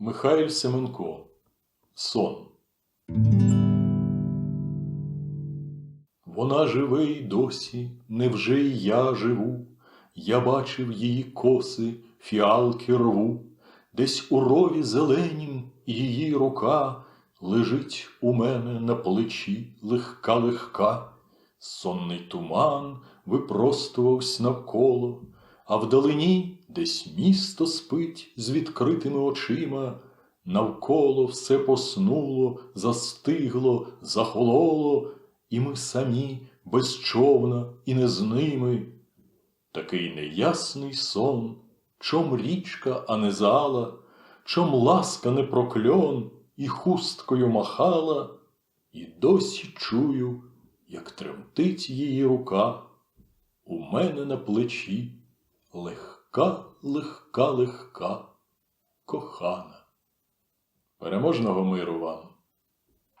Михайль Семенко. Сон. Вона живе й досі, невже й я живу? Я бачив її коси, фіалки рву, десь у рові зеленім її рука лежить у мене на плечі легка легка. Сонний туман випростувався навколо, а вдалині десь місто спить з відкритими очима, навколо все поснуло, застигло, захололо, і ми самі без човна і не з ними. Такий неясний сон, чом річка, а не зала, чом ласка не прокльон, і хусткою махала, і досі чую, як тремтить її рука у мене на плечі, легка, легка, легка, кохана. Переможного миру вам!